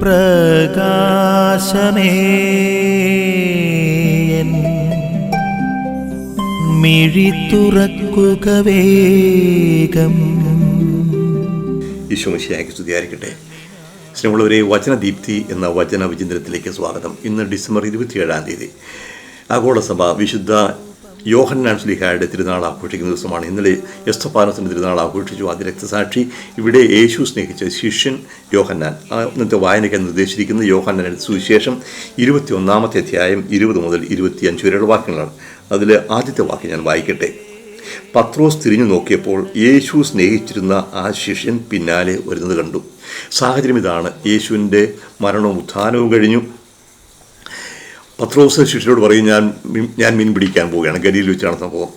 പ്രകാശമേ. മിഴി തുറക്കുക വേഗം. ഈശോമിശിയാക്കി സ്തുതിയായിരിക്കട്ടെ. സ്നേഹമുള്ളവരെ വചനദീപ്തി എന്ന വചന വിചിന്തനത്തിലേക്ക് സ്വാഗതം. ഇന്ന് ഡിസംബർ ഇരുപത്തിയേഴാം തീയതി. ആഗോളസഭ വിശുദ്ധ യോഹന്നാൻ സ്ലിഹായുടെ തിരുനാൾ ആഘോഷിക്കുന്ന ദിവസമാണ്. ഇന്നലെ യസ്തപാനത്തിന്റെ തിരുനാൾ ആഘോഷിച്ചു. ആദ്യ രക്തസാക്ഷി ഇവിടെ യേശു സ്നേഹിച്ച ശിഷ്യൻ യോഹന്നാൻ. ഇന്നത്തെ വായനയ്ക്ക് നിർദ്ദേശിച്ചിരിക്കുന്ന യോഹന്നാൻ സുവിശേഷം ഇരുപത്തി ഒന്നാമത്തെ അധ്യായം ഇരുപത് മുതൽ ഇരുപത്തിയഞ്ച് വരെയുള്ള വാക്യങ്ങളാണ്. അതിൽ ആദ്യത്തെ വാക്യം ഞാൻ വായിക്കട്ടെ. പത്രോസ് തിരിഞ്ഞു നോക്കിയപ്പോൾ യേശു സ്നേഹിച്ചിരുന്ന ആ ശിഷ്യൻ പിന്നാലെ വരുന്നത് കണ്ടു. സാഹചര്യം ഇതാണ്. യേശുവിന്റെ മരണവും ഉത്ഥാനവും കഴിഞ്ഞു. പത്രോസ് ശിഷ്യരോട് പറയും ഞാൻ ഞാൻ മീൻ പിടിക്കാൻ പോവുകയാണ്. ഗലിയിൽ വെച്ചാണ് സംഭവം.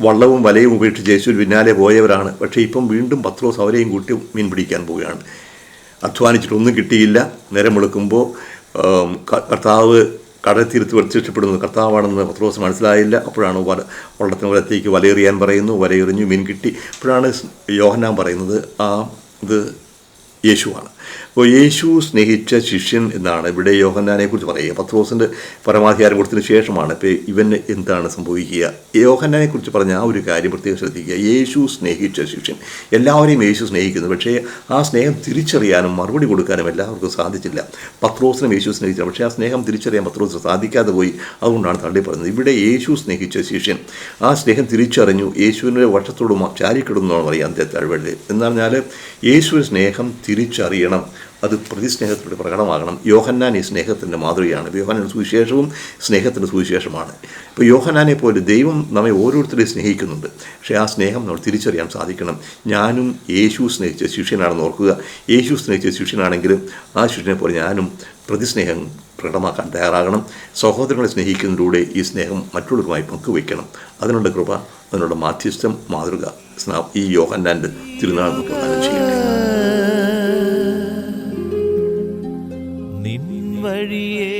വള്ളവും വലയും ഉപേക്ഷിച്ച് യേശു പിന്നാലെ പോയവരാണ്. പക്ഷേ ഇപ്പം വീണ്ടും പത്രോസ് അവരെയും കൂട്ടി മീൻ പിടിക്കാൻ പോവുകയാണ്. അധ്വാനിച്ചിട്ടൊന്നും കിട്ടിയില്ല. നേരം വെളുക്കുമ്പോൾ കർത്താവ് കടൽ കർത്താവ് കടൽത്തീരത്ത് പ്രത്യക്ഷപ്പെടുന്നത് കർത്താവാണെന്ന് പത്രോസ് മനസ്സിലായില്ല. അപ്പോഴാണ് വല വള്ളത്തിന് വലത്തേക്ക് വലയെറിയാൻ പറയുന്നു. വലയെറിഞ്ഞു മീൻ കിട്ടി. അപ്പോഴാണ് യോഹനാൻ പറയുന്നത് ആ ഇത് യേശുവാണ്. അപ്പോൾ യേശു സ്നേഹിച്ച ശിഷ്യൻ എന്നാണ് ഇവിടെ യോഹന്നാനെ കുറിച്ച് പറയുക. പത്രോസിന്റെ പരമാധികാരം കൊടുത്തതിന് ശേഷമാണ് ഇപ്പോൾ ഇവന് എന്താണ് സംഭവിക്കുക. യോഹന്നാനെ കുറിച്ച് പറഞ്ഞ ആ ഒരു കാര്യം പ്രത്യേകം ശ്രദ്ധിക്കുക. യേശു സ്നേഹിച്ച ശിഷ്യൻ. എല്ലാവരെയും യേശു സ്നേഹിക്കുന്നു. പക്ഷേ ആ സ്നേഹം തിരിച്ചറിയാനും മറുപടി കൊടുക്കാനും എല്ലാവർക്കും സാധിച്ചില്ല. പത്രോസിനും യേശു സ്നേഹിച്ചില്ല. പക്ഷേ ആ സ്നേഹം തിരിച്ചറിയാൻ പത്രോസിന് സാധിക്കാതെ പോയി. അതുകൊണ്ടാണ് തള്ളി പറയുന്നത് ഇവിടെ യേശു സ്നേഹിച്ച ശിഷ്യൻ. ആ സ്നേഹം തിരിച്ചറിഞ്ഞു. യേശുവിന്റെ വശത്തോട് ചാരിക്കിടുന്നു ചാരിക്കിടുന്നതാണ് പറയാം അദ്ദേഹത്തെ അഴിവെള്ളി എന്ന് പറഞ്ഞാൽ യേശുവിന്റെ സ്നേഹം തിരിച്ചറിയണം. അത് പ്രതിസ്നേഹത്തിലൂടെ പ്രകടമാകണം. യോഹന്നാൻ ഈ സ്നേഹത്തിന്റെ മാതൃകയാണ്. ഇപ്പോൾ യോഹന്നാൻ സുവിശേഷവും സ്നേഹത്തിന്റെ സുവിശേഷമാണ്. ഇപ്പോൾ യോഹന്നാനെ പോലെ ദൈവം നമ്മെ ഓരോരുത്തരെയും സ്നേഹിക്കുന്നുണ്ട്. പക്ഷേ ആ സ്നേഹം നമ്മൾ തിരിച്ചറിയാൻ സാധിക്കണം. ഞാനും യേശു സ്നേഹിച്ച ശിഷ്യനാണെന്ന് ഓർക്കുക. യേശു സ്നേഹിച്ച ശിഷ്യനാണെങ്കിലും ആ ശിഷ്യനെ പോലെ ഞാനും പ്രതിസ്നേഹം പ്രകടമാക്കാൻ തയ്യാറാകണം. സഹോദരങ്ങളെ സ്നേഹിക്കുന്നതിലൂടെ ഈ സ്നേഹം മറ്റുള്ളവരുമായി പങ്കുവയ്ക്കണം. അതിനുള്ള കൃപ അതിനുള്ള മാധ്യസ്ഥം മാതൃക ഈ യോഹന്നാന്റെ തിരുനാൾ പ്രധാനം ചെയ്യട്ടെ. വഴിയേ